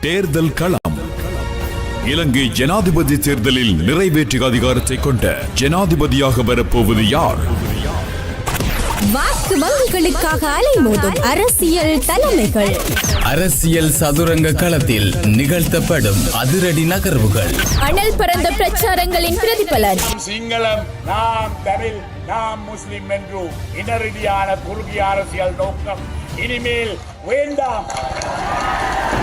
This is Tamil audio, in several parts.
தேர்தல் களம். இலங்கை ஜனாதிபதி தேர்தலில் நிறைவேற்று அதிகாரத்தை கொண்ட ஜனாதிபதியாக வரப்போவது யார்? வாக்கு வங்கிகளுக்காக அலைமோதும் அரசியல் தலைமைகள். அரசியல் சதுரங்க களத்தில் நிகழ்த்தப்படும் அதிரடி நகர்வுகள். அனல் பறந்த பிரச்சாரங்களின் பிரதிபலன். சிங்களம் நாம் தமிழ் நாம் முஸ்லிம் என்று இனரீதியான குறுகிய அரசியல் நோக்கம். இனிமேல் வேண்டாம்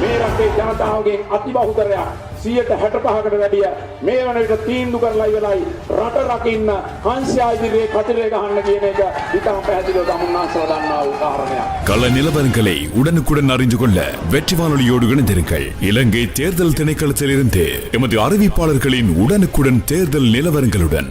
මේ රටේ ජනතාවගේ අතිබහුතරයක් සියයට හැට පහකට වැඩිය මේ වන විට තීන්දු කරලා ඉවරයි රට රකින්න හංසයා ඉදිරියේ කතිරේ ගහන්න කියන එක ඉතාම පැහැදිලිව තමුන්නාන්සලා දන්නා වූ කාරණයක්. கள நிலவரங்களை உடனுக்குடன் அறிந்து கொள்ள வெற்றி வானொலியோடு இணைந்திருங்கள் இலங்கை தேர்தல் திணைக்களத்திலிருந்து எமது அறிவிப்பாளர்களின் உடனுக்குடன் தேர்தல் நிலவரங்களுடன்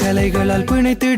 கலைகளால் பிணைத்திடும்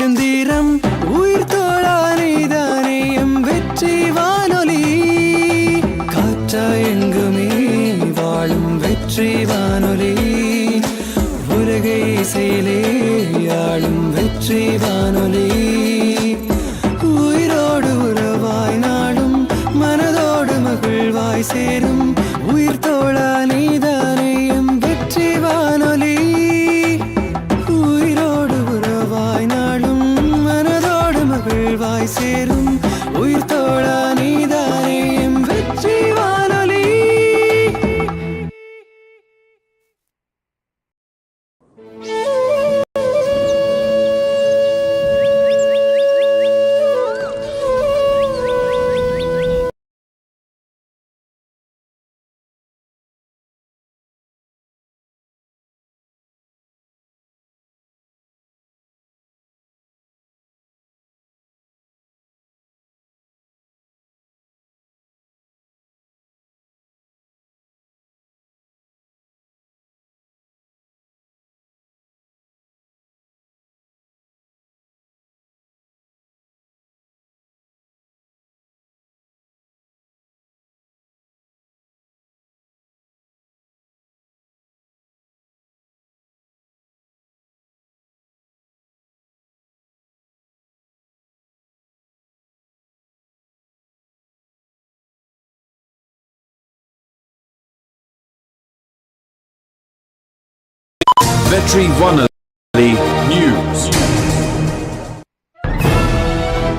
வெற்றி வானொலி நியூஸ்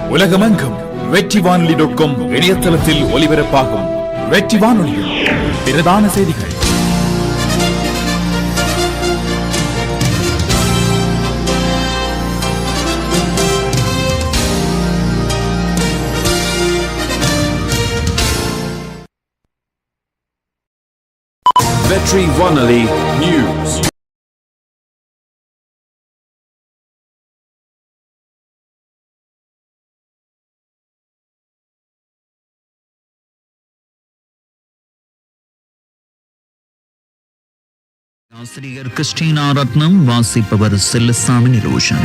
உலகமெங்கும் வெற்றி வானொலி டாட் காம் இணையதளத்தில் ஒலிபரப்பாகும் வெற்றி வானொலியில் பிரதான செய்திகள். வெற்றி வானொலி நியூஸ் ஆசிரியர் கிறிஸ்டினா ரத்னம் வாசிப்பவர் செல்லசாமி நிரோஷன்.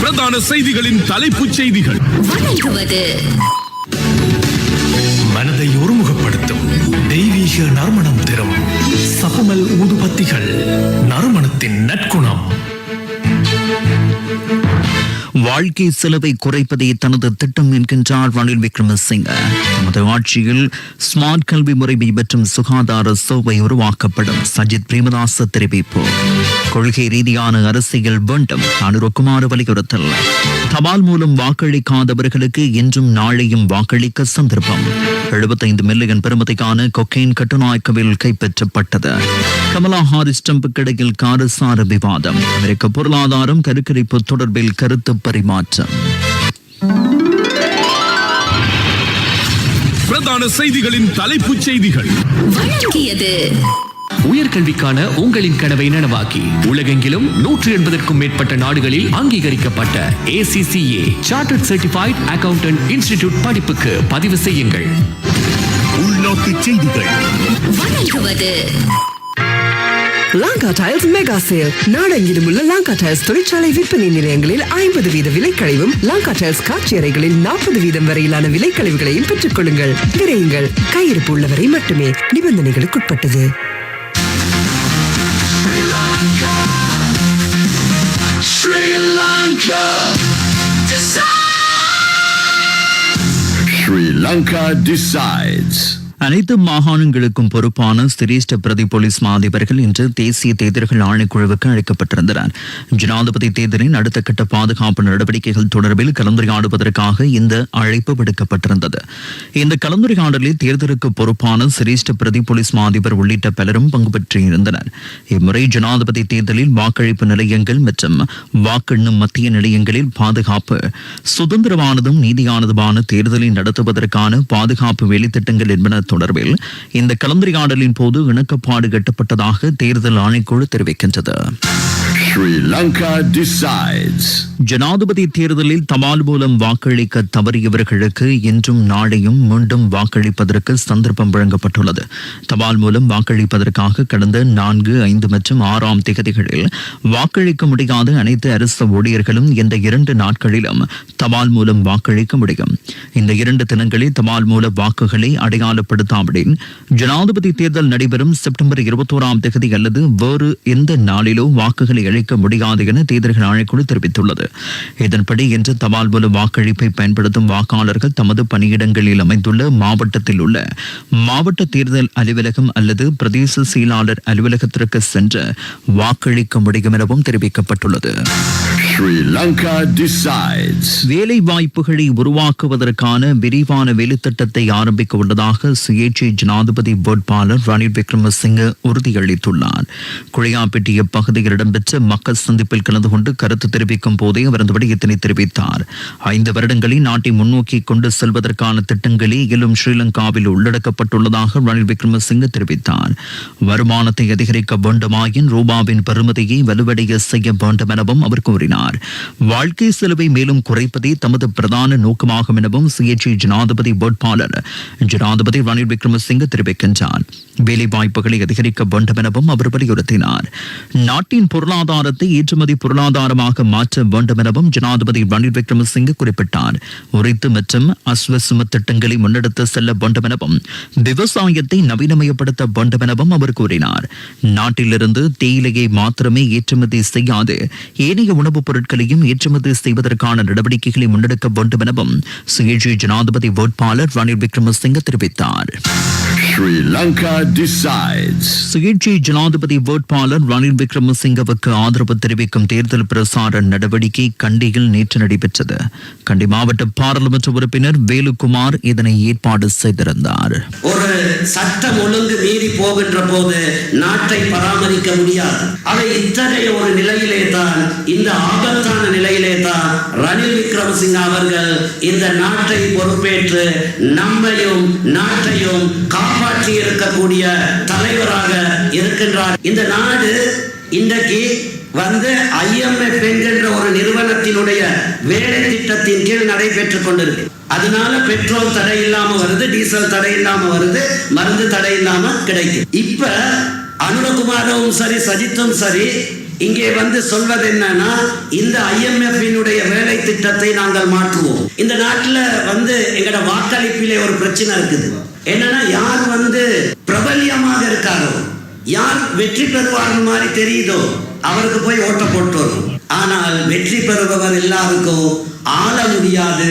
பிரதான செய்திகளின் தலைப்புச் செய்திகள். வணங்குவது. மனதை ஒருமுகப்படுத்தும் தெய்வீக நறுமணம் தரும் சபமல் ஊதுபத்திகள் நறுமணத்தின் நற்குணம். வாழ்க்கை செலவை குறைப்பதே தனது திட்டம் என்கின்றார் ரணில் விக்ரமசிங்க. தமது ஆட்சியில் ஸ்மார்ட் கல்வி முறைமை மற்றும் சுகாதார சேவை உருவாக்கப்படும். சஜித் பிரேமதாச தெரிவிப்பு. கொள்கை ரீதியான அரசியல் வேண்டும். அனுரகுமார் வலியுறுத்தல். தபால் மூலம் வாக்களிக்காதவர்களுக்கு இன்றும் நாளையும் வாக்களிக்க சந்தர்ப்பம். எழுபத்தைந்து மில்லியன் பெருமதிக்கான கொக்கைன் கட்டுநாயக்கவில் கைப்பற்றப்பட்டது. கமலா ஹாரிஸ் ட்ரம்புக்கு இடையில் காரசார விவாதம். அமெரிக்க பொருளாதாரம் கருக்கரிப்பு தொடர்பில் கருத்து பரிமாற்றம். பிரதான செய்திகளின் தலைப்புச் செய்திகள். வழங்கியது. உயர்கல்விக்கான உங்களின் கனவை நனவாக்கி உலகெங்கிலும் நூற்றி எண்பதற்கும் மேற்பட்ட நாடுகளில் அங்கீகரிக்கப்பட்ட ACCA chartered certified accountant institute படிப்புக்கு பதிவு செய்யுங்கள். உள்நாட்டு செய்திகள். லாங்கா டைல்ஸ் மெகா சேல் நாடெங்கிலும் உள்ள லாங்கா டைல்ஸ் தொழிற்சாலை விற்பனை நிலையங்களில் ஐம்பது வீத விலைக்கழிவும் லாங்கா டைல்ஸ் காட்சி அறைகளில் நாற்பது வீதம் வரையிலான விலைக்கழிவுகளையும் பெற்றுக் கொள்ளுங்கள். விரையுங்கள். கையிருப்பு உள்ளவரை மட்டுமே நிபந்தனைகளுக்குட்பட்டது. Sri Lanka decides. அனைத்து மாகாணங்களுக்கும் பொறுப்பான சிரேஷ்ட பிரதி போலீஸ் மா அதிபர்கள் இன்று தேசிய தேர்தல்கள் ஆணைக்குழுவுக்கு அழைக்கப்பட்டிருந்தனர். ஜனாதிபதி தேர்தலின் அடுத்த கட்ட பாதுகாப்பு நடவடிக்கைகள் தொடர்பில் கலந்துரையாடுவதற்காக இந்த அழைப்பு விடுக்கப்பட்டிருந்தது. இந்த கலந்துரையாடலில் தேர்தலுக்கு பொறுப்பான சிரேஷ்ட பிரதி போலீஸ் மா அதிபர் உள்ளிட்ட பலரும் பங்கு பெற்றிருந்தனர். இம்முறை ஜனாதிபதி தேர்தலில் வாக்களிப்பு நிலையங்கள் மற்றும் வாக்கெண்ணும் மத்திய நிலையங்களில் பாதுகாப்பு சுதந்திரமானதும் நீதியானதுமான தேர்தலை நடத்துவதற்கான பாதுகாப்பு வேலைத்திட்டங்கள் என்பன தொடர்பில் இந்த கலந்துரையாடலின் போது இணக்கப்பாடு கட்டப்பட்டதாக தேர்தல் ஆணைக்குழு தெரிவிக்கின்றது. Sri Lanka decides. ஜனாதிபதி தேர்தலில் தபால் மூலம் வாக்களிக்க தவறியவர்களுக்கு இன்றும் நாளையும் மீண்டும் வாக்களிப்பதற்கு சந்தர்ப்பம் வழங்கப்பட்டுள்ளது தபால் மூலம் வாக்களிப்பதற்காக கடந்த நான்கு ஐந்து மற்றும் ஆறாம் திகதிகளில் வாக்களிக்க முடியாத அனைத்து அரசு ஊழியர்களும் இந்த இரண்டு நாட்களிலும் தபால் மூலம் வாக்களிக்க முடியும் இந்த இரண்டு தினங்களில் தபால் மூல வாக்குகளை அடையாளப்படுத்தாவிடின் ஜனாதிபதி தேர்தல் நடைபெறும் செப்டம்பர் இருபத்தோராம் திகதி அல்லது வேறு எந்த நாளிலோ வாக்குகளை அளிக்க முடியாது என தேர்தல்கள் ஆணைக்குழு தெரிவித்துள்ளது. இதன்படி இன்று தபால் மூல வாக்களிப்பை பயன்படுத்தும் வாக்காளர்கள் தமது பணியிடங்களில் அமைந்துள்ள மாவட்டத்தில் உள்ள மாவட்ட தேர்தல் அலுவலகம் அல்லது பிரதேச செயலாளர் அலுவலகத்திற்கு சென்று வாக்களிக்க முடியும் எனவும் தெரிவிக்கப்பட்டுள்ளது. Sri Lanka decides. வேலை வாய்ப்புகளை உருவாக்குவதற்கான விரிவான வேலைத்திட்டத்தை ஆரம்பிக்க உள்ளதாக சுயேட்சை ஜனாதிபதி வேட்பாளர் ரணில் விக்ரமசிங்க உறுதியளித்துள்ளார். குழையாப்பட்டிய பகுதியில் இடம்பெற்ற மக்கள் சந்திப்பில் கலந்து கொண்டு கருத்து தெரிவிக்கும் போதே அவர் அந்த விடயத்தினை தெரிவித்தார். ஐந்து வருடங்களில் நாட்டை முன்னோக்கி கொண்டு செல்வதற்கான திட்டங்களே இயலும் ஸ்ரீலங்காவில் உள்ளடக்கப்பட்டுள்ளதாக ரணில் விக்ரமசிங்க தெரிவித்தார். வருமானத்தை அதிகரிக்க வேண்டுமாயின் ரூபாவின் பெருமதியை வலுவடைய செய்ய வேண்டும் எனவும் அவர் கூறினார். வாழ்க்கை செலவை மேலும் குறைப்பதே தமது பிரதான நோக்கமாகும் எனவும் சுயேட்சை ஜனாதிபதி வேட்பாளர் ஜனாதிபதி ரணில் விக்ரமசிங்க தெரிவிக்கின்றார். வேலைவாய்ப்புகளை அதிகரிக்க வேண்டும் எனவும் அவர் வலியுறுத்தினார். நாட்டின் பொருளாதாரத்தை ஏற்றுமதி பொருளாதாரமாக மாற்ற வேண்டும் எனவும் ஜனாதிபதி ரணில் விக்ரமசிங்க குறிப்பிட்டார். உரித்து மற்றும் அஸ்வசும திட்டங்களை முன்னெடுத்து செல்ல வேண்டும் எனவும் விவசாயத்தை நவீனமயப்படுத்த வேண்டும் எனவும் அவர் கூறினார். நாட்டிலிருந்து தேயிலையை மாத்திரமே ஏற்றுமதி செய்யாது. ஏனைய உணவுப் பொருட்களையும் ஏற்றுமதி செய்வதற்கான நடவடிக்கைகளை முன்னெடுக்க வேண்டும் எனவும் சுயேட்சை ஜனாதிபதி வேட்பாளர் ரணில் விக்ரமசிங்க தெரிவித்தார். சுயேட்சை ஜனாதிபதி வேட்பாளர் ரணில் விக்ரமசிங்கவுக்கு ஆதரவு தெரிவிக்கும் தேர்தல் பிரசார நடவடிக்கை கண்டியில் நேற்று நடைபெற்றது. கண்டி மாவட்ட பாராளுமன்ற உறுப்பினர் வேலுக்குமார் இதனை ஏற்பாடு செய்திருந்தார். ஒரு சட்டம் ஒழுங்கு மீறி போகின்ற போது நாட்டை பராமரிக்க முடியாது. அவை இத்தகைய ஒரு நிலையிலே தான் இந்த ஆபத்தான நிலையிலே தான் ரணில் விக்ரமசிங்க அவர்கள் இந்த நாட்டை பொறுப்பேற்று நம்மையும் நாட்டையும் காப்பாற்றி இருக்கக்கூடிய தலைவராக இருக்கின்றார். இந்த நாடு இன்றைக்கு வந்து ஐஎம்எஃப் என்கின்ற ஒரு நிறுவனத்தினுடைய வேலை திட்டத்தின் கீழ் நடைபெற்றுக் கொண்டிருக்கு. அதனால பெட்ரோல் தடை இல்லாம வருது டீசல் தடை இல்லாம வருது மருந்து தடை இல்லாம கிடைக்கும் இப்ப அனுரகுமாரவும் சரி சஜித்தும் சரி இங்கே வந்து சொல்வது என்னன்னா இந்த ஐஎம்எஃபினுடைய வேலை திட்டத்தை நாங்கள் மாற்றுவோம். இந்த நாட்டில் வந்து எங்கட வாக்களிப்பிலே ஒரு பிரச்சனை இருக்குது. என்னன்னா யார் வந்து பிரபல்யமாக இருக்காரோ யார் வெற்றி பெறுவார்கள் மாதிரி தெரியுதோ அவருக்கு போய் ஓட்ட போட்டு வரும் ஆனால் வெற்றி பெறுபவர் எல்லாருக்கும் ஆள முடியாது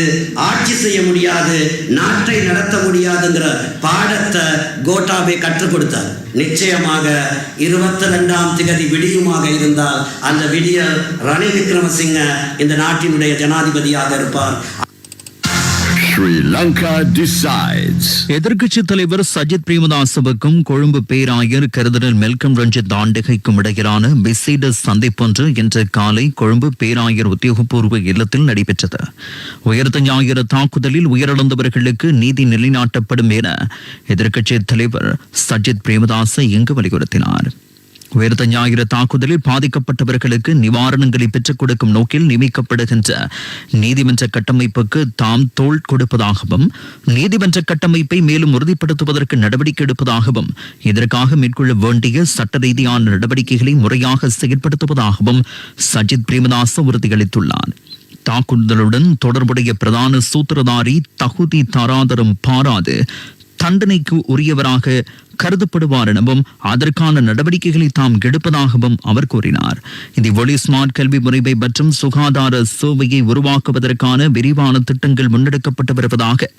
ஆட்சி செய்ய முடியாது நாட்டை நடத்த முடியாதுங்கிற பாடத்தை கோட்டாபே கற்றுக் கொடுத்தார். நிச்சயமாக இருபத்தி ரெண்டாம் திகதி விடியுமாக இருந்தால் அந்த விடிய ரணில் விக்ரமசிங்க இந்த நாட்டினுடைய ஜனாதிபதியாக இருப்பார். Sri Lanka decides. எதிர்க்கட்சி தலைவர் சஜித் பிரேமதாசவுக்கும் கொழும்பு பேராயர் கருதரல் மெல்கம் ரஞ்சித் தாண்டகைக்கும் இடையிலான விசேட சந்திப்பொன்று இன்று காலை கொழும்பு பேராயர் உத்தியோகபூர்வ இல்லத்தில் நடைபெற்றது உயர்த்த ஞாயிறு தாக்குதலில் உயிரிழந்தவர்களுக்கு நீதி நிலைநாட்டப்படும் என எதிர்க்கட்சி தலைவர் சஜித் பிரேமதாச இங்கு வலியுறுத்தினார் உயர்த்த ஞாயிறு தாக்குதலில் பாதிக்கப்பட்டவர்களுக்கு நிவாரணங்களை பெற்றுக் கொடுக்கும் நோக்கில் நியமிக்கப்படுகின்ற நீதிமன்ற கட்டமைப்புக்கு தாம் தோள் கொடுப்பதாகவும் நீதிமன்ற கட்டமைப்பை மேலும் உறுதிப்படுத்துவதற்கு நடவடிக்கை எடுப்பதாகவும் இதற்காக மேற்கொள்ள வேண்டிய சட்ட ரீதியான நடவடிக்கைகளை முறையாக செயல்படுத்துவதாகவும் சஜித் பிரேமதாச உறுதியளித்துள்ளார். தாக்குதலுடன் தொடர்புடைய பிரதான சூத்திரதாரி தகுதி தராதரம் பாராது தண்டனைக்கு உரியவராக கருதப்படுவார் எனவும் அதற்கான நடவடிக்கைகளை தாம் எடுப்பதாகவும் அவர் கூறினார். இதேபோல ஸ்மார்ட் கல்வி முறைமை மற்றும் சுகாதார சேவையை உருவாக்குவதற்கான விரிவான திட்டங்கள் முன்னெடுக்கப்பட்டு வருவதாக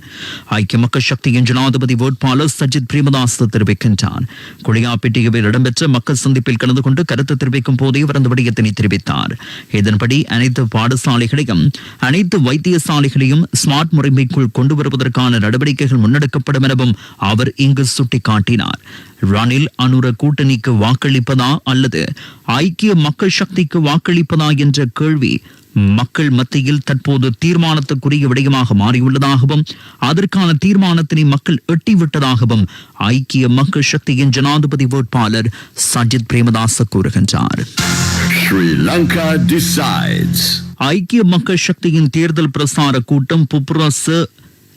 ஐக்கிய மக்கள் சக்தியின் ஜனாதிபதி வேட்பாளர் சஜித் பிரேமதாஸ் தெரிவிக்கின்றார். குளியாப்பேட்டையில் இடம்பெற்ற மக்கள் சந்திப்பில் கலந்து கொண்டு கருத்து தெரிவிக்கும் போதே அவர் அந்த விடயத்தினை தெரிவித்தார். இதன்படி அனைத்து பாடசாலைகளையும் அனைத்து வைத்தியசாலைகளையும் ஸ்மார்ட் முறைமைக்குள் கொண்டு வருவதற்கான நடவடிக்கைகள் முன்னெடுக்கப்படும் எனவும் அவர் இங்கு சுட்டிக்காட்டினார். ரணில் அனுர கூட்டணிக்கு வாக்களிப்பதா அல்லது ஐக்கிய மக்கள் சக்திக்கு வாக்களிப்பதா என்ற கேள்வி மக்கள் மத்தியில் தற்போது தீர்மானத்துக்குரிய விடயமாக மாறியுள்ளதாகவும் அதற்கான தீர்மானத்தினை மக்கள் எட்டிவிட்டதாகவும் ஐக்கிய மக்கள் சக்தியின் ஜனாதிபதி வேட்பாளர் சஜித் பிரேமதாச கூறுகின்றார். ஐக்கிய மக்கள் சக்தியின் தேர்தல் பிரசார கூட்டம் புப்ரஸ்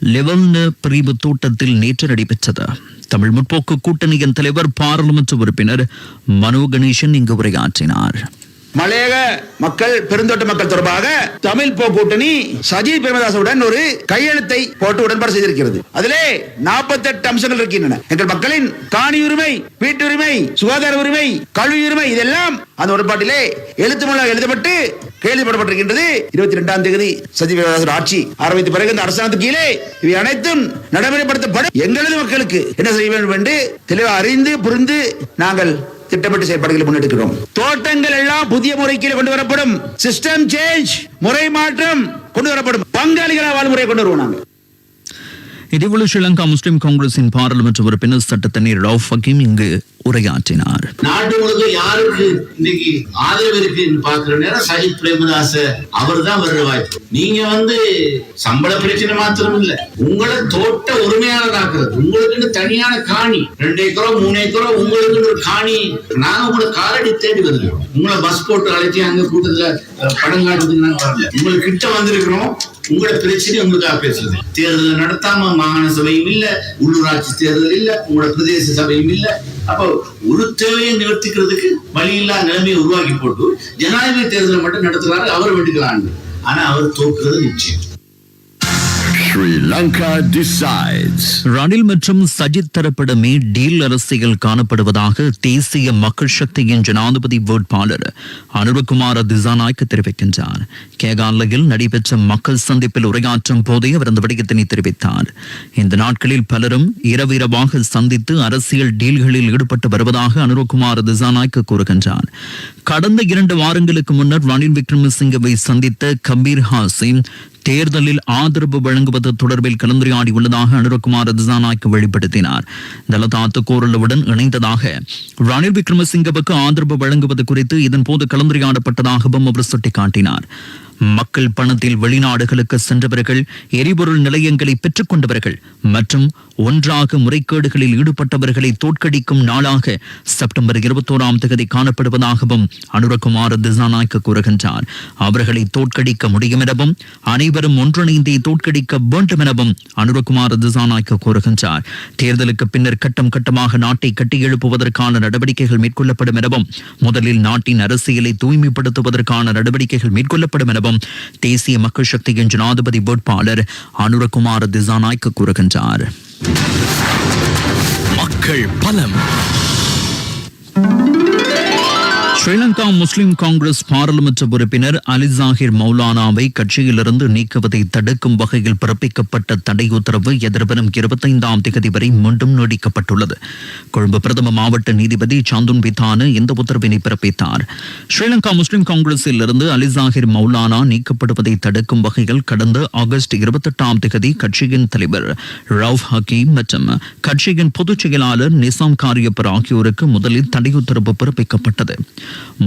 லெவல்ன பிரிவு தோட்டத்தில் நேற்று நடைபெற்றது. தமிழ் முற்போக்கு கூட்டணியின் தலைவர் பாராளுமன்ற உறுப்பினர் மனோ கணேசன் இங்கு உரையாற்றினார். மலையக மக்கள் பெருந்தோட்ட மக்கள் தொடர்பாக தமிழ் போ கூட்டணி சஜி பிரேமதாசுடன் ஒரு கையெழுத்தை போட்டு உடன்பாடு செய்திருக்கிறது. அதிலே 48 அம்சங்கள் இருக்கின்றன. எங்கள் மக்களின் காணி உரிமை வீட்டுரிமை சுகாதார உரிமை கல்வி உரிமை இதெல்லாம் அந்த உடன்பாட்டிலே எழுத்து மூலம் எழுதப்பட்டு கேள்விப்படப்பட்டிருக்கின்றது. இருபத்தி ரெண்டாம் தேதி சஜி பிரேமதாசர் ஆட்சி ஆரம்பித்த பிறகு இந்த அரசாங்கத்துக்கு கீழே இவை அனைத்தும் நடைமுறைப்படுத்தப்படும். எங்களது மக்களுக்கு என்ன செய்ய வேண்டும் என்று தெளிவாக அறிந்து புரிந்து நாங்கள் திட்டமிட்டு செயல்பாடுகளை முன்னெடுக்கிறோம். தோட்டங்கள் எல்லாம் புதிய முறைக்கு கொண்டு வரப்படும். சிஸ்டம் சேஞ்ச் முறை மாற்றம் கொண்டு வரப்படும். பங்காளிகளாக வாழ்முறை கொண்டு வருவோம் நாங்க. இதேபோல ஸ்ரீலங்கா முஸ்லிம் காங்கிரசின் பாராளுமன்ற உறுப்பினர் சட்டத்தண்ணீர் ரவுஃப் ஹக்கீம் இங்கு உரையாற்றினார். நாட்டு முழுக்க யாருக்கு இன்னைக்கு ஆதரவு இருக்குன்னு பாக்குற நேரம் சஜித் பிரேமதாச அவர் தான் வர்ற வாய்ப்பு. நீங்க வந்து சம்பள பிரச்சனை மாத்திரம் இல்ல. உங்களை தோட்ட உரிமையாளர் ஆக்குறது உங்களுக்குன்னு தனியான காணி. ரெண்டு ஏக்கரோ மூணு ஏக்கரோ உங்களுக்குன்னு ஒரு காணி. நாங்க உங்களை காலடி தேடி வருகிறோம். உங்களை பஸ் போட்டு அழைச்சி அங்க கூட்டத்துல படம் காட்டுறதுக்கு நாங்க வரல உங்களுக்கு கிட்ட வந்திருக்கிறோம். உங்களோட பிரச்சனை உங்களுக்காக பேசுறது. தேர்தல் நடத்தாம மாகாண சபையும் இல்ல உள்ளூராட்சி தேர்தல் இல்ல உங்களோட பிரதேச சபையும் இல்ல. அப்போ ஒரு தேவையை நிவர்த்திக்கிறதுக்கு வழி இல்லா நிலைமையை உருவாக்கி போட்டு ஜனாதிபதி தேர்தலை மட்டும் நடத்துறாரு அவர் வெட்டுக்கலான்னு ஆனா அவர் தோக்குறது நிச்சயம். Sri Lanka decides. ரணில் மற்றும் சஜித் தரப்பிடமே டீல் அரசியல் காணப்படுவதாக தேசிய மக்கள் சக்தியின் ஜனாதிபதி வேட்பாளர் அனுரகுமார திசாநாய்க்கு தெரிவிக்கின்றார். கேகாலையில் நடைபெற்ற மக்கள் சந்திப்பில் உரையாற்றும் போதே அவர் அந்த விடயத்தினை தெரிவித்தார். இந்த நாட்களில் பலரும் இரவிரவாக சந்தித்து அரசியல் டீல்களில் ஈடுபட்டு வருவதாக அனுரகுமார திசாநாய்க்கு கூறுகின்றார். கடந்த இரண்டு வாரங்களுக்கு முன்னர் ரணில் விக்ரமசிங்கவை சந்தித்த கபீர் ஹாசிம் தேர்தலில் ஆதரவு வழங்குவது தொடர்பில் கலந்துரையாடியுள்ளதாக அனுரகுமார் திசாநாய்க்கு வெளிப்படுத்தினார். தலதாத்து கோரலுடன் இணைந்ததாக ரணில் விக்ரமசிங்கவுக்கு ஆதரவு வழங்குவது குறித்து இதன்போது கலந்துரையாடப்பட்டதாகவும் அவர் சுட்டிக்காட்டினார். மக்கள் பணத்தில் வெளிநாடுகளுக்கு சென்றவர்கள் எரிபொருள் நிலையங்களை பெற்றுக் கொண்டவர்கள் மற்றும் ஒன்றாக முறைகேடுகளில் ஈடுபட்டவர்களை தோற்கடிக்கும் நாளாக செப்டம்பர் இருபத்தோராம் தேதி காணப்படுவதாகவும் அனுரகுமார் திசாநாய்க்கு கூறுகின்றார். அவர்களை தோற்கடிக்க முடியும் எனவும் அனைவரும் ஒன்றிணைந்தே தோற்கடிக்க வேண்டும் எனவும் அனுரகுமார் திசாநாய்க்கு கூறுகின்றார். தேர்தலுக்கு பின்னர் கட்டம் கட்டமாக நாட்டை கட்டியெழுப்புவதற்கான நடவடிக்கைகள் மேற்கொள்ளப்படும் எனவும் முதலில் நாட்டின் அரசியலை தூய்மைப்படுத்துவதற்கான நடவடிக்கைகள் மேற்கொள்ளப்படும் எனவும் தேசிய மக்கள் சக்தியின் ஜனாதிபதி வேட்பாளர் அனுரகுமார் திசாநாய்க்கு கூறுகின்றார். மக்கள் பலம். ஸ்ரீலங்கா முஸ்லிம் காங்கிரஸ் பாராளுமன்ற உறுப்பினர் அலி ஜாகிர் மௌலானாவை கட்சியிலிருந்து நீக்குவதை தடுக்கும் வகையில் பிறப்பிக்கப்பட்ட தடை உத்தரவு எதிர்வரும் இருபத்தைந்தாம் தேதி வரை மீண்டும் நீடிக்கப்பட்டுள்ளது. கொழும்பு பிரதம மாவட்ட நீதிபதி சாந்துன் பிதானு இந்த உத்தரவினை பிறப்பித்தார். ஸ்ரீலங்கா முஸ்லிம் காங்கிரஸில் இருந்து அலி ஜாகிர் மௌலானா நீக்கப்படுவதை தடுக்கும் வகையில் கடந்த ஆகஸ்ட் இருபத்தெட்டாம் தேதி கட்சியின் தலைவர் ரவுஃப் ஹக்கீம் மற்றும் கட்சியின் பொதுச் செயலாளர் நிசாம் காரியப்பர் ஆகியோருக்கு முதலில் தடை உத்தரவு பிறப்பிக்கப்பட்டது.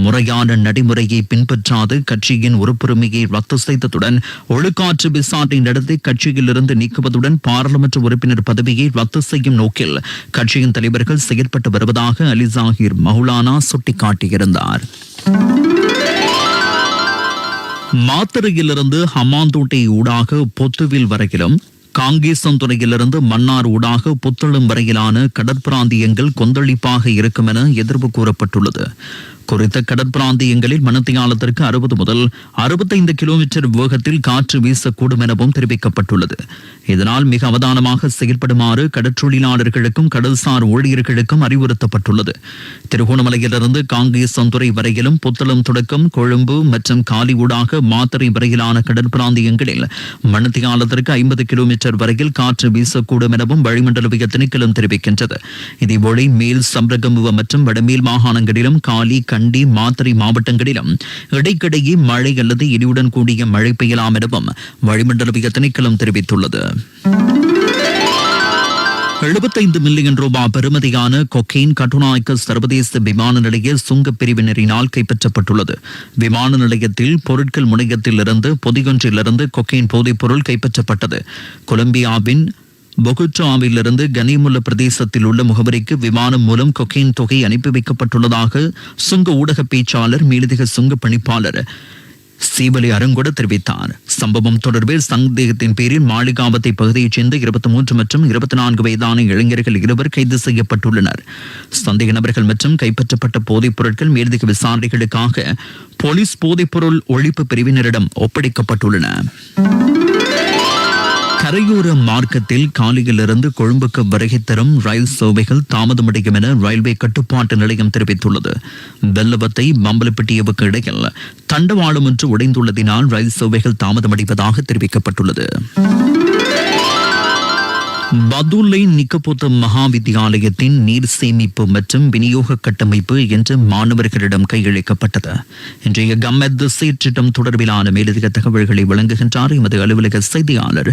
முறையான நடைமுறையை பின்பற்றாது. கட்சியின் உறுப்புரிமையை ரத்து செய்ததுடன் ஒழுக்காற்று விசாரணை நடத்தி கட்சியிலிருந்து நீக்குவதுடன் பாராளுமன்ற உறுப்பினர் பதவியை ரத்து செய்யும் நோக்கில் கட்சியின் தலைவர்கள் செயற்பட்டு வருவதாக அலி ஜாகிர் மௌலானா சுட்டிக்காட்டியிருந்தார். மாத்தறையிலிருந்து ஹமாந்தோட்டை ஊடாக பொத்துவில் வரையிலும் காங்கேசந்துறையிலிருந்து மன்னார் ஊடாக புத்தளம் வரையிலான கடற்பிராந்தியங்கள் கொந்தளிப்பாக இருக்கும் என எதிர்ப்பு கூறப்பட்டுள்ளது. குறித்த கடற்பிராந்தியங்களில் மணத்தியாலத்திற்கு அறுபது முதல் அறுபத்தைந்து கிலோமீட்டர் வேகத்தில் காற்று வீசக்கூடும் எனவும் தெரிவிக்கப்பட்டுள்ளது. இதனால் மிக அவதானமாக செயல்படுமாறு கடற்றொழிலாளர்களுக்கும் கடல்சார் ஊழியர்களுக்கும் அறிவுறுத்தப்பட்டுள்ளது. திருகோணமலையிலிருந்து காங்கேசந்துறை வரையிலும் புத்தளம் தொடக்கம் கொழும்பு மற்றும் காலி ஊடாக மாத்தறை வரையிலான கடற்பிராந்தியங்களில் மணத்தியாலத்திற்கு ஐம்பது கிலோமீட்டர் வரையில் காற்று வீசக்கூடும் எனவும் வளிமண்டலவிய திணைக்களம் தெரிவிக்கின்றது இதேபோல மேல் சம்பிரகமுவ மற்றும் வடமேல் மாகாணங்களிலும் காலி கண்டி மாத்திரை மாவட்டங்களிலும் இடைக்கிடையே மழை அல்லது இடியுடன் கூடிய மழை பெய்யலாம் எனவும் வளிமண்டலவிய திணைக்களம் தெரிவித்துள்ளது. எழுபத்தைந்து மில்லியன் ரூபாய் பெறுமதியான கொக்கெயின் கட்டுநாயக்க சர்வதேச விமான நிலைய சுங்க பிரிவினரினால் கைப்பற்றப்பட்டுள்ளது. விமான நிலையத்தில் பொருட்கள் முனையத்தில் இருந்து பொதியொன்றிலிருந்து கொக்கெயின் போதைப்பொருள் கைப்பற்றப்பட்டது. கொலம்பியாவின் பொகுட்ராவிலிருந்து கனிமுல்ல பிரதேசத்தில் உள்ள முகவரிக்கு விமானம் மூலம் கொக்கைன் தொகை அனுப்பி வைக்கப்பட்டுள்ளதாக சுங்க ஊடக பேச்சாளர் மேலதிக சுங்க பணிப்பாளர் சீவலி அருங்கொட தெரிவித்தார். சம்பவம் தொடர்பில் சந்தேகத்தின் பேரில் மாளிகாவத்தை பகுதியைச் சேர்ந்த இருபத்தி மூன்று மற்றும் இருபத்தி நான்கு வயதான இளைஞர்கள் இருவர் கைது செய்யப்பட்டுள்ளனர். சந்தேக நபர்கள் மற்றும் கைப்பற்றப்பட்ட போதைப் பொருட்கள் மேலதிக விசாரணைகளுக்காக போலீஸ் போதைப்பொருள் ஒழிப்பு பிரிவினரிடம் ஒப்படைக்கப்பட்டுள்ளன. கரையோர மார்க்கத்தில் காலையிலிருந்து கொழும்புக்கு வருகை தரும் ரயில் சேவைகள் தாமதமடையும் என ரயில்வே கட்டுப்பாட்டு நிலையம் தெரிவித்துள்ளது. வெள்ளவத்தை மம்பலப்பட்டியவுக்கு இடையில் தண்டவாளம் ஒன்று உடைந்துள்ளதினால் ரயில் சேவைகள் தாமதமடைவதாக தெரிவிக்கப்பட்டுள்ளது. பதுலை நிக்கபோத்த மகா வித்தியாலயத்தின் நீர் சேமிப்பு மற்றும் விநியோக கட்டமைப்பு என்று மாணவர்களிடம் கையளிக்கப்பட்டது. இன்றைய கம்மத் சீற்றிட்டம் தொடர்பிலான மேலதிக தகவல்களை வழங்குகின்றார் எமது அலுவலக செய்தியாளர்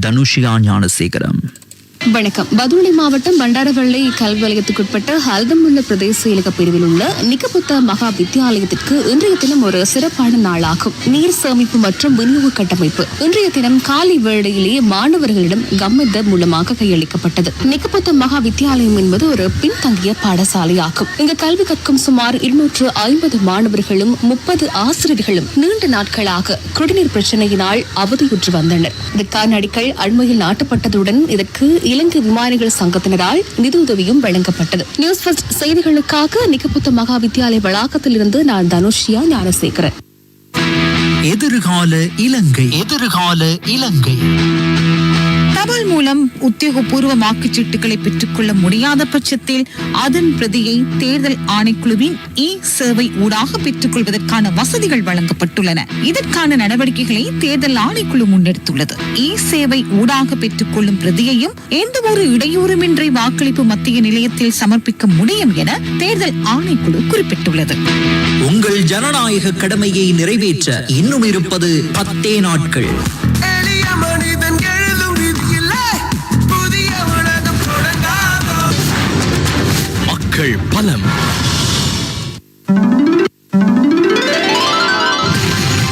தனுஷியா ஞானசேகரம். வணக்கம். பதுளை மாவட்டம் பண்டாரவள்ளி கல்வி வலயத்துக்குட்பட்ட ஹல்தமுள்ள பிரதேச செயலக பிரிவில் உள்ள நிக்கபுத்த மகா வித்தியாலயத்திற்கு இன்றைய தினம் ஒரு சிறப்பான நாளாகும். நீர் சேமிப்பு மற்றும் விநியோக கட்டமைப்பு. இன்றைய தினம் காலை வேளையிலேயே மாணவர்களிடம் கம்மித மூலமாக கையளிக்கப்பட்டது. நிக்கபுத்த மகா வித்தியாலயம் என்பது ஒரு பின்தங்கிய பாடசாலையாகும். இங்கு கல்வி கற்கும் சுமார் இருநூற்று ஐம்பது மாணவர்களும் முப்பது ஆசிரியர்களும் நீண்ட நாட்களாக குடிநீர் பிரச்சனையினால் அவதியுற்று வந்தனர். இதற்கான அடிக்கல் அண்மையில் நாட்டப்பட்டதுடன் இதற்கு இலங்கை விமானிகள் சங்கத்தினரால் நிதியுதவியும் வழங்கப்பட்டது. நியூஸ் ஃபர்ஸ்ட் செய்திகளுக்காக நிகப்புத்த மகா வித்தியாலய வளாகத்தில் இருந்து நான் தனுஷியா ஞானசேகரன். எதிர்கால இலங்கை. எதிர்கால இலங்கை. தபால் மூலம் உத்தியோகபூர்வ வாக்குச்சீட்டுகளை பெற்றுக்கொள்ள முடியாத பட்சத்தில் அதன் பிரதியை தேர்தல் ஆணைக்குழுவின் இ சேவை ஊடாக பெற்றுக்கொள்வதற்கான வசதிகள் வழங்கப்பட்டுள்ளன. இதற்கான நடவடிக்கைகளை தேர்தல் ஆணைக்குழு முன்னெடுத்துள்ளது. இ சேவை ஊடாக பெற்றுக்கொள்ளும் பிரதியையும் எந்த ஒரு இடையூறுமின்றி வாக்களிப்பு மத்திய நிலையத்தில் சமர்ப்பிக்க முடியும் என தேர்தல் ஆணைக்குழு குறிப்பிட்டுள்ளது. உங்கள் ஜனநாயக கடமையை நிறைவேற்ற இன்னும் இருப்பது பத்தே நாட்கள். மக்கள் பலம்.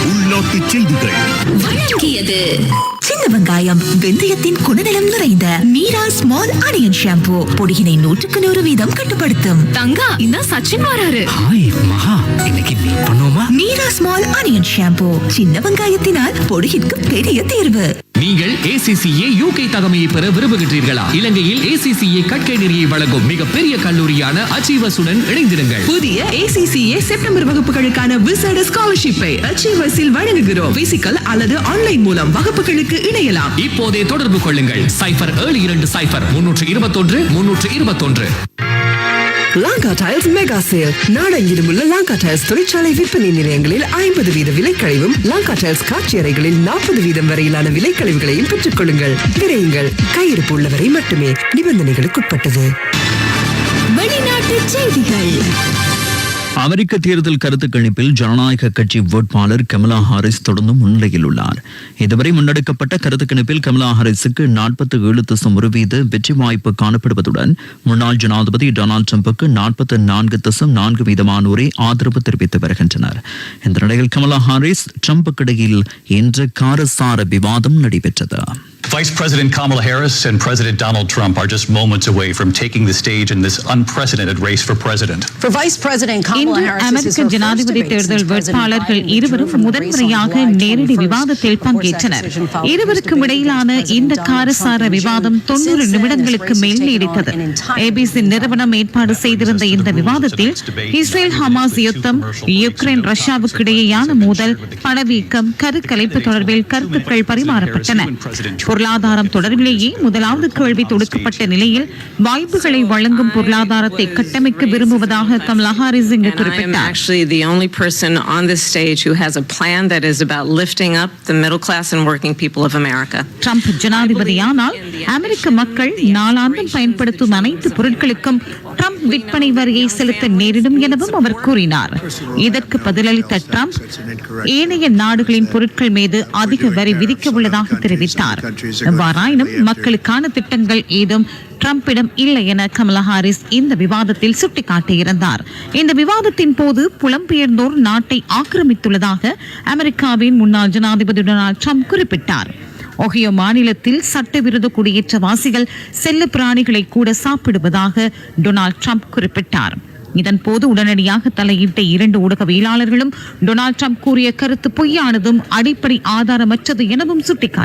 உள்நாட்டு செய்திகள். வழங்கியது சின்ன வெங்காயம் வெந்தயத்தின் குணநலம் நிறைந்த மீரா ஸ்மால் ஆனியன் ஷாம்பு. பொடியினை நூற்றுக்கு நூறு வீதம் கட்டுப்படுத்தும். தங்கா இந்த சச்சின் வராரு. ஹாய் மகா இன்னைக்கு மீட் பண்ணுவோமா? Meera small onion shampoo. சின்ன வெங்காயத்தினால் பொடியிற்கு பெரிய தேர்வு. நீங்கள் ஏசிசிஏ யூகே தகமையை பெற விரும்புகின்றீர்களா? இலங்கையில் ஏசிசிஏ கற்கை நெறியை வழங்கும் மிகப்பெரிய கல்லூரியான அச்சீவர்ஸுடன் இணைந்திருங்கள். புதிய ஏசிசிஏ செப்டம்பர் வகுப்புகளுக்கான விசேட ஸ்காலர்ஷிப்பை அச்சீவர்ஸில் வழங்குகிறோம். பிசிக்கல் அல்லது ஆன்லைன் மூலம் வகுப்புகளுக்கு இணையலாம். இப்போதே தொடர்பு கொள்ளுங்கள். சைபர் ஏழு இரண்டு சைபர் முன்னூற்று இருபத்தொன்று முன்னூற்று இருபத்தொன்று. லாங்கா டைல்ஸ் மெகா சேல் நாடெங்கிலும் உள்ள லாங்கா டைல்ஸ் தொழிற்சாலை விற்பனை நிலையங்களில் ஐம்பது வீத விலைக்கழிவும் லாங்கா டைல்ஸ் காட்சி அறைகளில் நாற்பது வீதம் வரையிலான விலைக்கழிவுகளையும் பெற்றுக் கொள்ளுங்கள் விரையுங்கள். கையிருப்பு உள்ளவரை மட்டுமே நிபந்தனைகளுக்குட்பட்டது. வெளிநாட்டு செய்திகள். அமெரிக்க தேர்தல் கருத்து கணிப்பில் ஜனநாயக கட்சி வேட்பாளர் கமலா ஹாரிஸ் தொடர்ந்து முன்னிலையில் உள்ளார். இதுவரை முன்னெடுக்கப்பட்ட கருத்து கணிப்பில் கமலா ஹாரிஸுக்கு நாற்பத்தி ஏழு தசம் ஒரு வீத வெற்றி வாய்ப்பு காணப்படுவதுடன் முன்னாள் ஜனாதிபதி டொனால்டு டிரம்புக்கு நாற்பத்தி நான்கு தசம் நான்கு வீதமானோரே ஆதரவு தெரிவித்து வருகின்றனர். இந்த நிலையில் கமலா ஹாரிஸ் ட்ரம்புக்கு இடையில் இன்று காரசார விவாதம் நடைபெற்றது. Vice President Kamala Harris and President Donald Trump are just moments away from taking the stage in this unprecedented race for president. For Vice President Kamala Harris, America her first ஜனாதிபதி debate தேர்தல் since President வேட்பாளர்கள் Biden இருவரும் took முதன்முறையாக the race on July நேரடி 21st. விவாதத்தில் பங்கேற்றனர் Of course, that decision followed இருவருக்கும் the debate இடையிலான between இந்த President காரசார Donald Trump விவாதம் and June. தொண்ணூறு Since then, நிமிடங்களுக்கு மேல் நீடித்தது ஏபிசி நிறுவனம் ஏற்பாடு செய்திருந்த இந்த விவாதத்தில் இஸ்ரேல் ஹமாஸ் யுத்தம் யுக்ரைன் ரஷ்யாவுக்கு இடையேயான மோதல் பணவீக்கம் கருக்கலைப்பு தொடர்பில் கருத்துக்கள் பரிமாறப்பட்டன பொருளாதாரம் தொடர்பிலேயே முதலாவது கேள்வி தொடுக்கப்பட்ட நிலையில் வாய்ப்புகளை வழங்கும் பொருளாதாரத்தை கட்டமைக்க விரும்புவதாக கமலா ஹாரிஸ் இங்கு குறிப்பிட்டார். ட்ரம்ப் ஜனாதிபதியானால் அமெரிக்க மக்கள் நாளாந்தம் பயன்படுத்தும் அனைத்து பொருட்களுக்கும் ட்ரம்ப் விற்பனை வரியை செலுத்த நேரிடும் எனவும் அவர் கூறினார். இதற்கு பதிலளித்த ட்ரம்ப் ஏனைய நாடுகளின் பொருட்கள் மீது அதிக வரி விதிக்க உள்ளதாக தெரிவித்தார். எவ்வாறாயினும் மக்களுக்கான திட்டங்கள் ஏதும் ட்ரம்பிடம் இல்லை என கமலா ஹாரிஸ் இந்த விவாதத்தில் சுட்டிக்காட்டியிருந்தார். இந்த விவாதத்தின் போது புலம்பெயர்ந்தோர் நாட்டை ஆக்கிரமித்துள்ளதாக அமெரிக்காவின் முன்னாள் ஜனாதிபதி டொனால்டு ட்ரம்ப் குறிப்பிட்டார். ஒஹியோ மாநிலத்தில் சட்டவிரோத குடியேற்றவாசிகள் செல்ல பிராணிகளை கூட சாப்பிடுவதாக டொனால்டு ட்ரம்ப் குறிப்பிட்டார். இதன் போது உடனடியாக தலையிட்ட இரண்டு ஊடகவியலாளர்களும் டொனால்ட் ட்ரம்ப் கூறிய கருத்து பொய்யானதும் அடிப்படை ஆதாரமற்றது எனவும்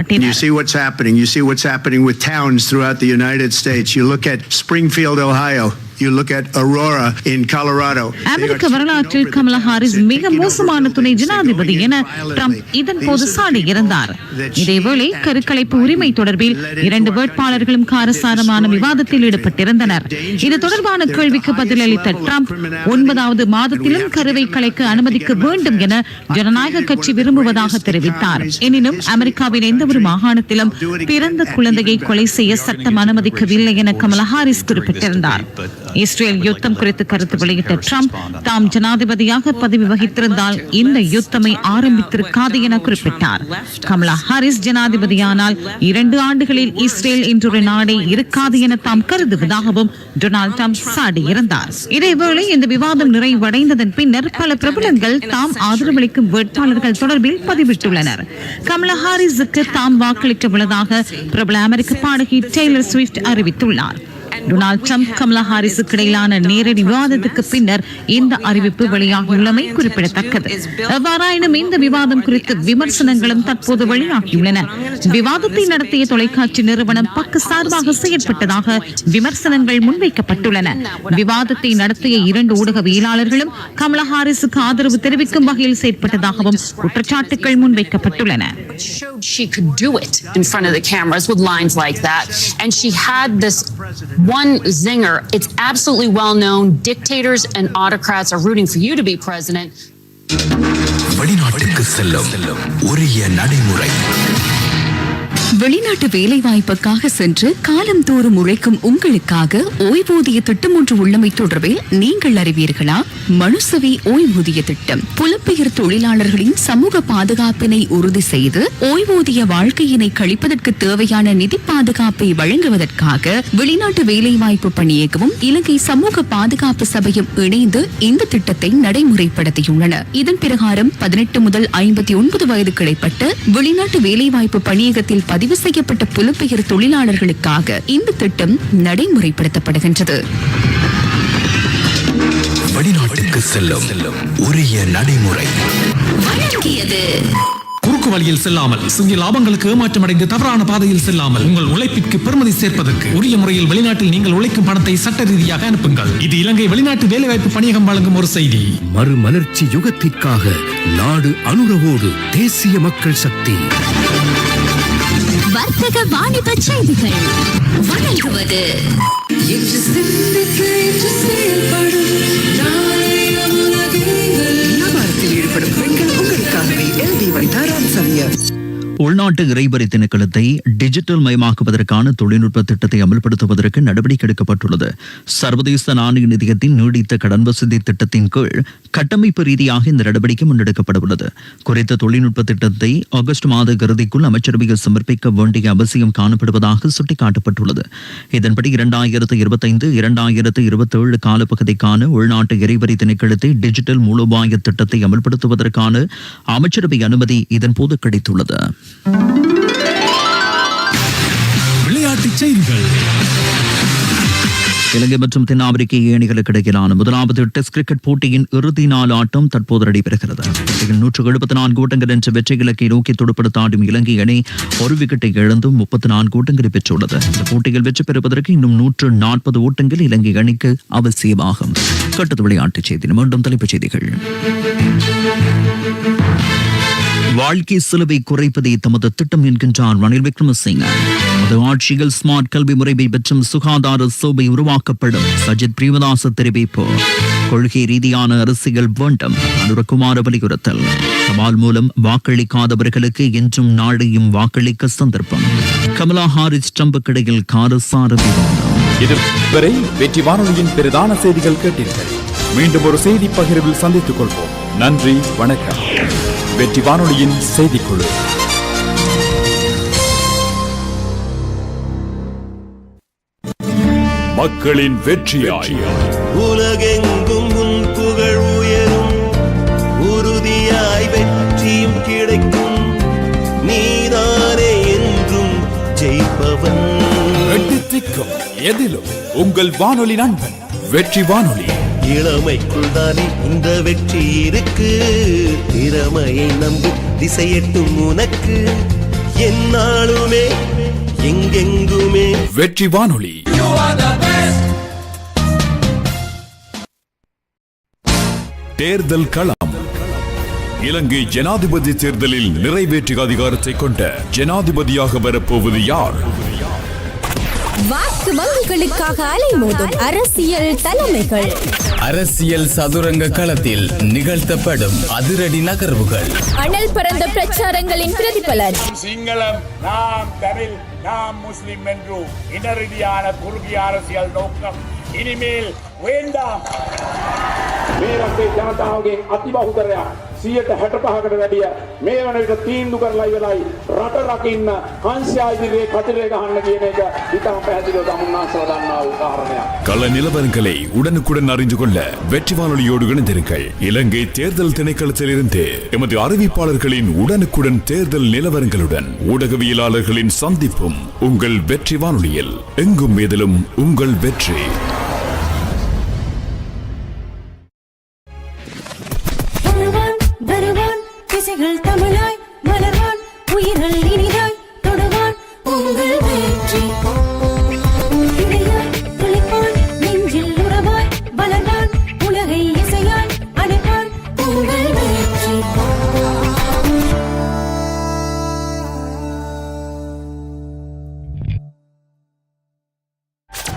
You see what's happening. You see what's happening with towns throughout the United States. You look at Springfield, Ohio. You look at Aurora in Colorado. அமெரிக்க வரலாற்றில் கமலா ஹாரிஸ் மிக மோசமான துணை ஜனாதிபதி என ட்ரம்ப் இதன் போது சாடியிருந்தார் இதேவேளை கருக்கலைப்பு உரிமை தொடர்பில் இரண்டு வேட்பாளர்களும் காரசாரமான விவாதத்தில் ஈடுபட்டிருந்தனர். இது தொடர்பான கேள்விக்கு பதிலளித்த ட்ரம்ப் ஒன்பதாவது மாதத்திலும் கருவை கலைக்க அனுமதிக்க வேண்டும் என ஜனநாயக கட்சி விரும்புவதாக தெரிவித்தார். எனினும் அமெரிக்காவின் எந்த ஒரு மாகாணத்திலும் பிறந்த குழந்தையை கொலை செய்ய சட்டம் அனுமதிக்கவில்லை என கமலா ஹாரிஸ் குறிப்பிட்டிருந்தார். இஸ்ரேல் யுத்தம் குறித்து கருத்து வெளியிட்ட ட்ரம்ப் தாம் ஜனாதிபதியாக பதவி வகித்திருந்தால் இந்த யுத்தமை ஆரம்பித்திருக்காது என குறிப்பிட்டார். கமலா ஹாரிஸ் ஜனாதிபதியானால் இரண்டு ஆண்டுகளில் இஸ்ரேல் என்றொரு நாடே இருக்காது என தாம் கருதுவதாகவும் டொனால்டு ட்ரம்ப் சாடியிருந்தார். இதேவேளை இந்த விவாதம் நிறைவடைந்ததன் பின்னர் பல பிரபலங்கள் தாம் ஆதரவளிக்கும் வேட்பாளர்கள் தொடர்பில் பதிவிட்டுள்ளனர். கமலா ஹாரிஸுக்கு தாம் வாக்களிக்க உள்ளதாக பிரபல அமெரிக்க பாடகி டெய்லர் ஸ்விஃப்ட் அறிவித்துள்ளார். டொனால்டு ட்ரம்ப் கமலா ஹாரிஸுக்கு இடையிலான நேரடி விவாதத்துக்கு பின்னர் இந்த அறிவிப்பு வெளியாகியுள்ளமை குறிப்பிடத்தக்கது. எவ்வாறாயினும் இந்த விவாதம் குறித்து விமர்சனங்களும் தற்போது வெளியாகியுள்ளன. விவாதத்தை நடத்திய தொலைக்காட்சி நிறுவனம் பக்க சார்பாக செயற்பட்டதாக விமர்சனங்கள் முன்வைக்கப்பட்டுள்ளன. விவாதத்தை நடத்திய இரண்டு ஊடகவியலாளர்களும் கமலா ஹாரிஸுக்கு ஆதரவு தெரிவிக்கும் வகையில் செயற்பட்டதாகவும் குற்றச்சாட்டுகள் முன்வைக்கப்பட்டுள்ளன. she could do it in front of the cameras with lines like that. And she had this one zinger. It's absolutely well known. Dictators and autocrats are rooting for you to be president. வெளிநாட்டுக்கு செல்லும் உரிய நடைமுறை வெளிநாட்டு வேலை வாய்ப்புக்காக சென்று காலந்தோறும் உழைக்கும் உங்களுக்காக ஓய்வூதிய திட்டம் ஒன்று உள்ளமை தொடர்பில் நீங்கள் அறிவீர்களா? மனுசவி ஓய்வூதிய திட்டம். புலப்பெயர் தொழிலாளர்களின் சமூக பாதுகாப்பினை உறுதி செய்து ஓய்வூதிய வாழ்க்கையினை கழிப்பதற்கு தேவையான நிதி பாதுகாப்பை வழங்குவதற்காக வெளிநாட்டு வேலைவாய்ப்பு பணியகமும் இலங்கை சமூக பாதுகாப்பு சபையும் இணைந்து இந்த திட்டத்தை நடைமுறைப்படுத்தியுள்ளன. இதன் பிரகாரம் பதினெட்டு முதல் ஐம்பத்தி ஒன்பது வயது கிடைப்பட்ட வெளிநாட்டு வேலைவாய்ப்பு பணியகத்தில் பதிவு செய்யப்பட்ட புலம்பெயர் தொழிலாளர்களுக்காக இந்த திட்டம் நடைமுறைப்படுத்தப்படுகின்றது. வெளிநாட்டுக்கு செல்லும் உரிய நடைமுறை. குறுக்கு வழியில் செல்லாமல் சிறிய லாபங்களுக்கு ஏமாற்றமடைந்து தவறான பாதையில் செல்லாமல் உங்கள் உழைப்பிற்கு பெருமதி சேர்ப்பதற்கு உரிய முறையில் வெளிநாட்டில் நீங்கள் உழைக்கும் பணத்தை சட்ட ரீதியாக அனுப்புங்கள். இது இலங்கை வெளிநாட்டு வேலைவாய்ப்பு பணியகம் வழங்கும் ஒரு செய்தி. மறுமலர்ச்சி யுகத்திற்காக நாடு அனுரவோடு தேசிய மக்கள் சக்தி. வர்த்தக வாணிப செய்திகள். வழங்குவது. வியாபாரத்தில் ஈடுபடும் பெண்கள் உங்களுக்காகவே எழுதி வைத்தாராம் சமயம் உள்நாட்டு இறைவரி திணைக்களத்தை டிஜிட்டல் மயமாக்குவதற்கான தொழில்நுட்ப திட்டத்தை அமல்படுத்துவதற்கு நடவடிக்கை எடுக்கப்பட்டுள்ளது. சர்வதேச நாணய நிதியத்தின் நீடித்த கடன் வசதி திட்டத்தின் கீழ் கட்டமைப்பு ரீதியாக இந்த நடவடிக்கை முன்னெடுக்கப்படவுள்ளது குறித்த தொழில்நுட்ப திட்டத்தை ஆகஸ்ட் மாத இறுதிக்குள் அமைச்சரவையில் சமர்ப்பிக்க வேண்டிய அவசியம் காணப்படுவதாக சுட்டிக்காட்டப்பட்டுள்ளது. இதன்படி இரண்டாயிரத்து இருபத்தைந்து இரண்டாயிரத்து இருபத்தேழு காலப்பகுதிக்கான உள்நாட்டு இறைவரி திணைக்களத்தை டிஜிட்டல் மூலோபாய திட்டத்தை அமல்படுத்துவதற்கான அமைச்சரவை அனுமதி இதன்போது கிடைத்துள்ளது. விளையாட்டுச் செய்திகள். இலங்கை மற்றும் தென்னாப்பிரிக்க ஏணிகளுக்கு இடையிலான முதலாவது டெஸ்ட் கிரிக்கெட் போட்டியின் இறுதி நாள் ஆட்டம் தற்போது நடைபெறுகிறது. போட்டியில் நூற்று எழுபத்தி நான்கு ஓட்டங்கள் என்ற வெற்றி இலக்கை நோக்கி துடுப்படுத்த ஆடும் இலங்கை அணி ஒரு விக்கெட்டை இழந்தும் முப்பத்தி நான்கு ஓட்டங்களை பெற்றுள்ளது. இந்த போட்டியில் வெற்றி பெறுவதற்கு இன்னும் நூற்று நாற்பது ஓட்டங்கள் இலங்கை அணிக்கு அவசியமாகும். கட்டது விளையாட்டுச் செய்தி மீண்டும் தலைப்புச் செய்திகள். வாழ்க்கை செலவை குறைப்பதே தமது திட்டம் என்கின்றார் ரணில் விக்ரமசிங்க. தமது ஆட்சியில் ஸ்மார்ட் கல்வி முறைமை மற்றும் சுகாதார சோபை உருவாக்கப்படும். சஜித் பிரேமதாச தெரிவிப்பு. கொள்கை ரீதியான அரசியல் வேண்டும் அனுரகுமார வலியுறுத்தல். சவால் மூலம் வாக்களிக்காதவர்களுக்கு என்றும் நாளையும் வாக்களிக்க சந்தர்ப்பம். கமலா ஹாரிஸ் ட்ரம்புக்கு இடையில் காரசார விவாதம். இதுவரை வெற்றி வானொலியின் பிரதான செய்திகள் கேட்டீர்கள். மீண்டும் ஒரு செய்தி பகிர்வில் சந்தித்துக் கொள்வோம். நன்றி வணக்கம். வெற்றி வானொலியின் செய்திக்குழு. மக்களின் வெற்றியாய். உலகெங்கும் உன் புகழ் உயரும். உறுதியாய் வெற்றியும் கிடைக்கும். நீதானே என்றும் ஜெயிப்பவன். எதிலும் உங்கள் வானொலி நண்பன் வெற்றி வானொலி இளமைக்குள் தானே இந்த வெற்றி இருக்கு? திறமையை நம்பு திசையட்டும் உனக்கு. என்னாலுமே எங்கெங்குமே. வெற்றி வானொலி. தேர்தல் களம். இலங்கை ஜனாதிபதி தேர்தலில் நிறைவேற்று அதிகாரத்தை கொண்ட ஜனாதிபதியாக வரப்போவது யார்? வாக்கு வங்கிகளுக்காக அலைமோதும் அரசியல் தலைமைகள். அரசியல் சதுரங்க களத்தில் நிகழ்த்தப்படும் அதிரடி நகர்வுகள். அனல் பறந்த பிரச்சாரங்களின் பிரதிபலன். சிங்களம் நாம் தமிழ் நாம் முஸ்லிம் என்று இனரீதியான குறுகிய அரசியல் நோக்கம். இனிமேல் வேண்டாம். ஜனதாவுக்கு அத்திவாகு සියයට හැට පහකට වැඩිය මේ වන විට තීන්දු කරලා ඉවරයි රට රකින්න හංසයා ඉදිරියේ කතිරේ ගහන්න කියන එක ඉතාම පැහැදිලිව තමුන්නාසලා දන්නා වූ කාරණයක්. கள நிலவரங்களை உடனுக்குடன் அறிந்து கொள்ள வெற்றி வானொலியோடு இணைந்திருங்கள் இலங்கை தேர்தல் திணைக்களத்திலிருந்து எமது அறிவிப்பாளர்களின் உடனுக்குடன் தேர்தல் நிலவரங்களுடன் ஊடகவியலாளர்களின் சந்திப்பும் உங்கள் வெற்றி வானொலியில் எங்கும் எதிலும் உங்கள் வெற்றி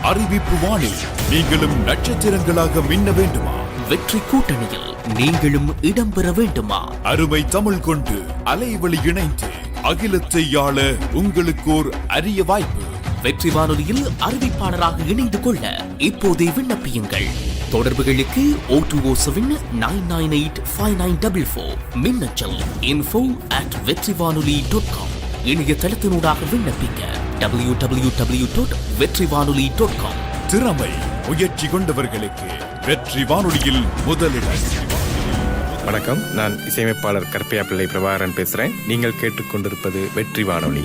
அறிவிப்பு வானில் நீங்களும் நட்சத்திரங்களாக மின்ன வேண்டுமா? வெற்றி கூட்டணியில் நீங்களும் இடம்பெற வேண்டுமா? அருமை தமிழ் கொண்டு அலைவழி இணைந்து அகிலத்தை ஆள உங்களுக்கு ஓர் அரிய வாய்ப்பு. வெற்றி வானொலியில் அறிவிப்பாளராக இணைந்து கொள்ள இப்போதே விண்ணப்பியுங்கள். தொடர்புகளுக்கு O two O seven nine nine eight five nine double four மின்னஞ்சல் info at Vettri Vanoli dot com இணையதளத்தினூடாக விண்ணப்பிக்க டபிள்யூ டபிள்யூ டபிள்யூ டாட் வெற்றி வானொலி டாட் காம் திறமை முயற்சி கொண்டவர்களுக்கு வெற்றி வானொலியில் முதலிடம். வணக்கம் நான் இசையமைப்பாளர் கற்பையா பிள்ளை பிரபாகரன் பேசுறேன். நீங்கள் கேட்டுக்கொண்டிருப்பது வெற்றி வானொலி.